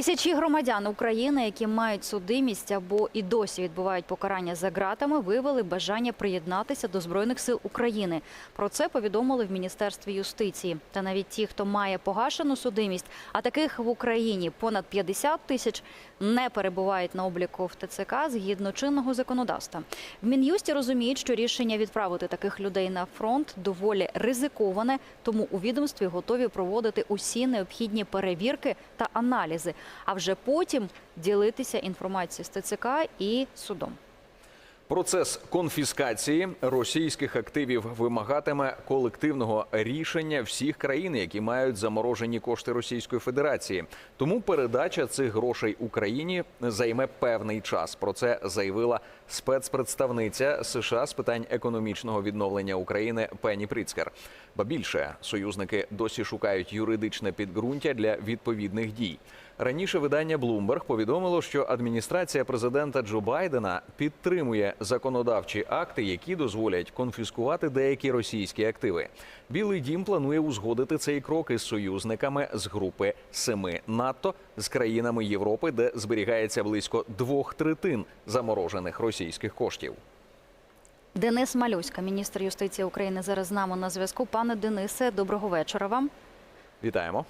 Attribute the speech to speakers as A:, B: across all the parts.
A: Тисячі громадян України, які мають судимість або і досі відбувають покарання за ґратами, виявили бажання приєднатися до збройних сил України. Про це повідомили в міністерстві юстиції. Та навіть ті, хто має погашену судимість, а таких в Україні понад 50 тисяч, не перебувають на обліку в ТЦК згідно чинного законодавства. В мін'юсті розуміють, що рішення відправити таких людей на фронт доволі ризиковане, тому у відомстві готові проводити усі необхідні перевірки та аналізи, а вже потім ділитися інформацією з ТЦК і судом.
B: Процес конфіскації російських активів вимагатиме колективного рішення всіх країн, які мають заморожені кошти Російської Федерації. Тому передача цих грошей Україні займе певний час. Про це заявила спецпредставниця США з питань економічного відновлення України Пенні Пріцкер. Ба більше союзники досі шукають юридичне підґрунтя для відповідних дій. Раніше видання Bloomberg повідомило, що адміністрація президента Джо Байдена підтримує законодавчі акти, які дозволять конфіскувати деякі російські активи. Білий дім планує узгодити цей крок із союзниками з групи семи НАТО з країнами Європи, де зберігається близько двох третин заморожених російських коштів.
A: Денис Малюська, міністр юстиції України, зараз з нами на зв'язку. Пане Денисе, доброго вечора вам.
B: Вітаємо.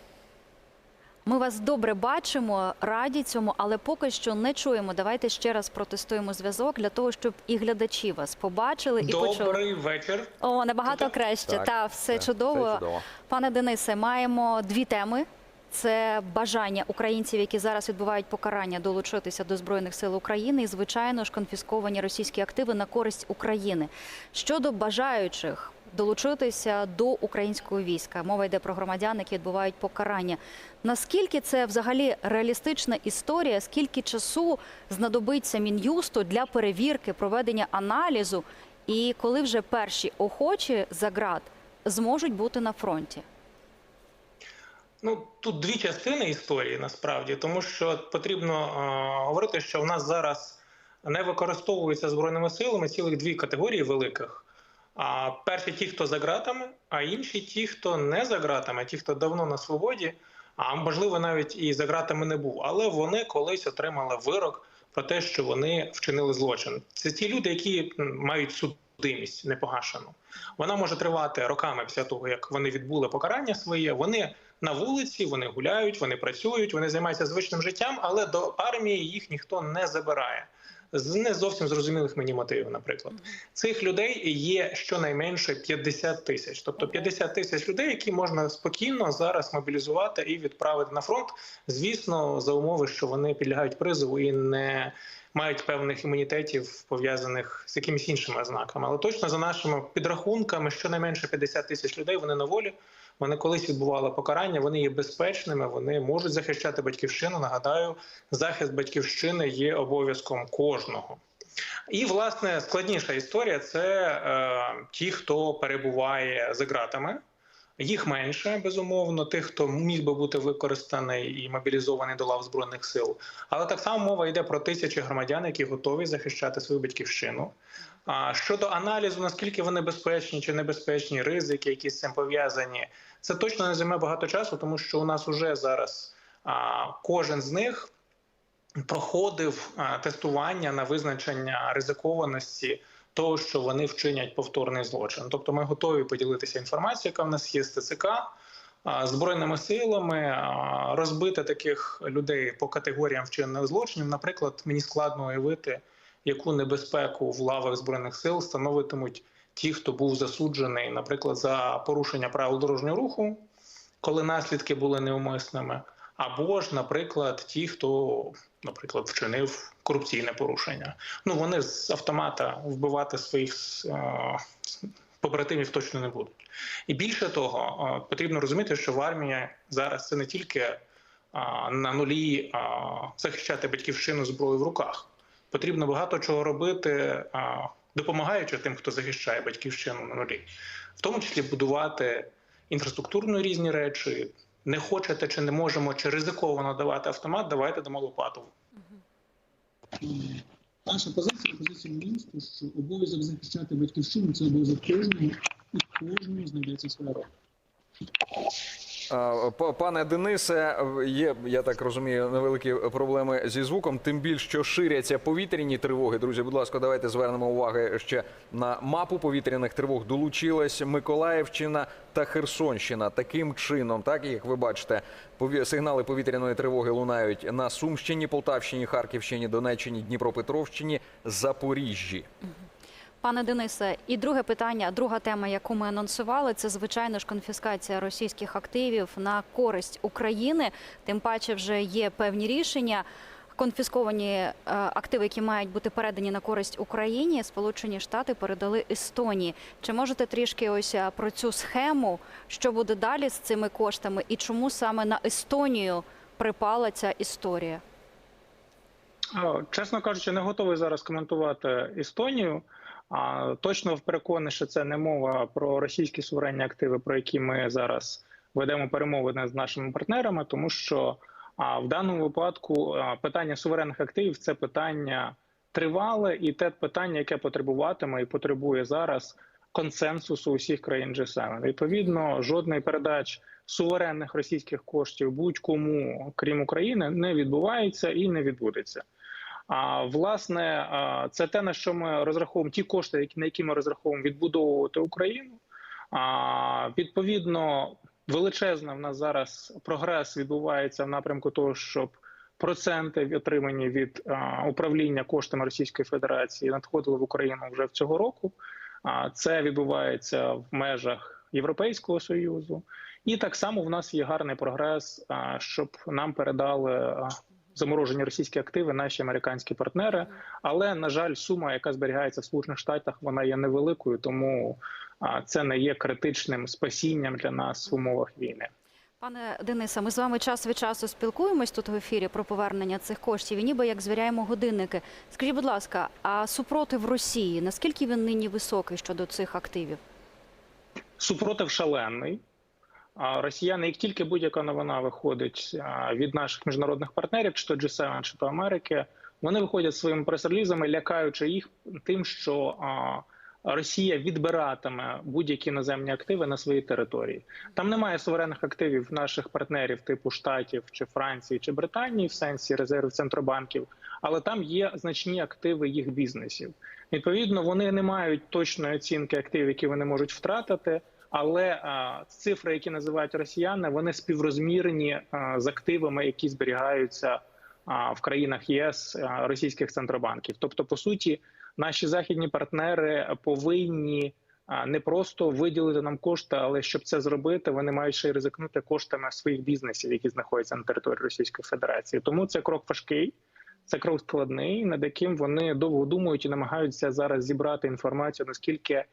A: Ми вас добре бачимо, раді цьому, але поки що не чуємо. Давайте ще раз протестуємо зв'язок для того, щоб і глядачі вас побачили і почули.
C: Добрий вечір.
A: О, набагато
C: Чути?
A: краще.
B: Так,
A: Та все
B: так,
A: чудово.
B: все чудово.
A: Пане Денисе, маємо дві теми. Це бажання українців, які зараз відбувають покарання, долучитися до збройних сил України, і звичайно ж конфісковані російські активи на користь України. Щодо бажаючих долучитися до українського війська, мова йде про громадян, які відбувають покарання. Наскільки це взагалі реалістична історія? Скільки часу знадобиться мін'юсту для перевірки, проведення аналізу, і коли вже перші охочі за ґрат зможуть бути на фронті?
C: Ну тут дві частини історії насправді, тому що потрібно е, говорити, що в нас зараз не використовуються збройними силами цілих дві категорії великих. А перші ті, хто за ґратами, а інші ті, хто не за ґратами, ті, хто давно на свободі, а можливо навіть і за ґратами не був, але вони колись отримали вирок про те, що вони вчинили злочин. Це ті люди, які мають судимість непогашену. Вона може тривати роками після того, як вони відбули покарання своє. Вони на вулиці, вони гуляють, вони працюють, вони займаються звичним життям, але до армії їх ніхто не забирає. З не зовсім зрозумілих мені мотивів, наприклад, цих людей є щонайменше 50 тисяч, тобто 50 тисяч людей, які можна спокійно зараз мобілізувати і відправити на фронт. Звісно, за умови, що вони підлягають призову і не мають певних імунітетів пов'язаних з якимись іншими ознаками. Але точно за нашими підрахунками, щонайменше 50 тисяч людей вони на волі. Вони колись відбували покарання, вони є безпечними, вони можуть захищати батьківщину. Нагадаю, захист батьківщини є обов'язком кожного. І власне складніша історія це е, ті, хто перебуває за ґратами. Їх менше безумовно, тих, хто міг би бути використаний і мобілізований до лав збройних сил. Але так само мова йде про тисячі громадян, які готові захищати свою батьківщину. А щодо аналізу, наскільки вони безпечні чи небезпечні, ризики, які з цим пов'язані, це точно не займе багато часу, тому що у нас уже зараз а, кожен з них проходив тестування на визначення ризикованості того, що вони вчинять повторний злочин. Тобто, ми готові поділитися інформацією, яка в нас є з ТЦК. Збройними силами розбити таких людей по категоріям вчинених злочинів. Наприклад, мені складно уявити, яку небезпеку в лавах збройних сил становитимуть ті, хто був засуджений, наприклад, за порушення правил дорожнього руху, коли наслідки були неумисними, або ж, наприклад, ті, хто, наприклад, вчинив корупційне порушення. Ну вони з автомата вбивати своїх е, побратимів точно не будуть. І більше того, е, потрібно розуміти, що в армії зараз це не тільки е, на нулі захищати батьківщину зброю в руках. Потрібно багато чого робити, допомагаючи тим, хто захищає батьківщину на нулі, в тому числі будувати інфраструктурно різні речі. Не хочете чи не можемо, чи ризиковано давати автомат, давайте дамо лопату.
D: Наша позиція, позиція міністру, що обов'язок захищати батьківщину це обов'язок кожного, і кожному знайдеться своя роля.
B: Пане Денисе, є, я так розумію, невеликі проблеми зі звуком. Тим більше, що ширяться повітряні тривоги. Друзі, будь ласка, давайте звернемо уваги ще на мапу повітряних тривог. Долучилась Миколаївщина та Херсонщина. Таким чином, так як ви бачите, сигнали повітряної тривоги лунають на Сумщині, Полтавщині, Харківщині, Донеччині, Дніпропетровщині, Запоріжжі.
A: Пане Денисе, і друге питання, друга тема, яку ми анонсували, це звичайно ж конфіскація російських активів на користь України. Тим паче, вже є певні рішення. Конфісковані е, активи, які мають бути передані на користь Україні, Сполучені Штати передали Естонії. Чи можете трішки ось е, про цю схему, що буде далі з цими коштами, і чому саме на Естонію припала ця історія?
C: Чесно кажучи, не готовий зараз коментувати Естонію. А точно переконаний, що це не мова про російські суверенні активи, про які ми зараз ведемо перемовини з нашими партнерами, тому що а, в даному випадку питання суверенних активів це питання тривале і те питання, яке потребуватиме і потребує зараз консенсусу усіх країн G7. Відповідно, жодної передач суверенних російських коштів будь-кому, крім України, не відбувається і не відбудеться. А власне, це те на що ми розраховуємо, ті кошти, на які ми розраховуємо відбудовувати Україну. А відповідно, величезна в нас зараз прогрес відбувається в напрямку того, щоб проценти отримані від управління коштами Російської Федерації надходили в Україну вже в цього року. А це відбувається в межах Європейського союзу, і так само в нас є гарний прогрес, щоб нам передали. Заморожені російські активи, наші американські партнери, але на жаль, сума, яка зберігається в Сполучених Штатах, вона є невеликою, тому це не є критичним спасінням для нас в умовах війни.
A: Пане Денисе, ми з вами час від часу спілкуємось тут в ефірі про повернення цих коштів і ніби як звіряємо годинники. Скажіть, будь ласка, а супротив Росії наскільки він нині високий щодо цих активів?
C: Супротив шалений. А Росіяни, як тільки будь-яка новина виходить від наших міжнародних партнерів, чи то G7, чи то Америки, вони виходять своїми прес-релізами, лякаючи їх тим, що Росія відбиратиме будь-які іноземні активи на своїй території. Там немає суверенних активів наших партнерів, типу Штатів, чи Франції, чи Британії, в сенсі резервів центробанків, але там є значні активи їх бізнесів. Відповідно, вони не мають точної оцінки активів, які вони можуть втратити. Але цифри, які називають росіяни, вони співрозмірні а, з активами, які зберігаються в країнах ЄС російських центробанків. Тобто, по суті, наші західні партнери повинні не просто виділити нам кошти, але щоб це зробити, вони мають ще й ризикнути коштами своїх бізнесів, які знаходяться на території Російської Федерації. Тому це крок важкий. Це крок складний, над яким вони довго думають і намагаються зараз зібрати інформацію, наскільки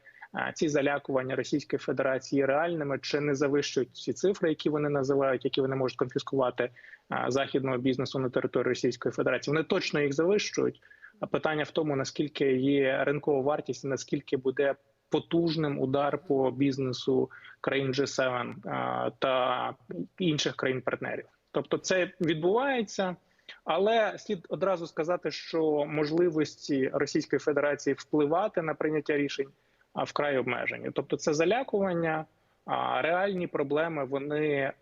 C: ці залякування Російської Федерації реальними, чи не завищують ці цифри, які вони називають, які вони можуть конфіскувати західного бізнесу на території Російської Федерації. Вони точно їх завищують. А питання в тому, наскільки є ринкова вартість, наскільки буде потужним удар по бізнесу країн G7 та інших країн-партнерів. Тобто, це відбувається. Але слід одразу сказати, що можливості Російської Федерації впливати на прийняття рішень вкрай обмежені. Тобто, це залякування, а реальні проблеми вони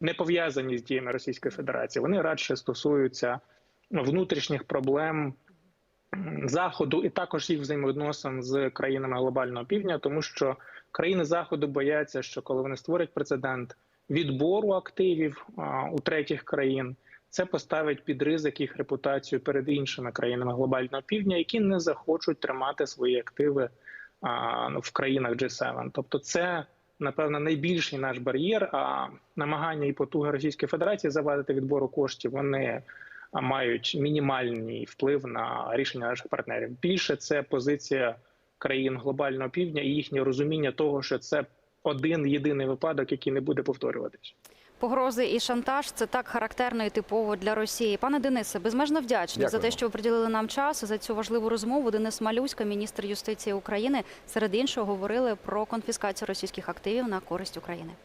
C: не пов'язані з діями Російської Федерації. Вони радше стосуються внутрішніх проблем заходу і також їх взаємовідносин з країнами глобального півдня, тому що країни заходу бояться, що коли вони створять прецедент відбору активів у третіх країн. Це поставить під ризик їх репутацію перед іншими країнами глобального півдня, які не захочуть тримати свої активи а, ну, в країнах G7. Тобто, це напевно найбільший наш бар'єр. А намагання і потуги Російської Федерації завадити відбору коштів вони мають мінімальний вплив на рішення наших партнерів. Більше це позиція країн глобального півдня і їхнє розуміння того, що це один єдиний випадок, який не буде повторюватись.
A: Погрози і шантаж це так характерно і типово для Росії. Пане Денисе, безмежно вдячні за те, що ви приділили нам час за цю важливу розмову. Денис Малюська, міністр юстиції України, серед іншого говорили про конфіскацію російських активів на користь України.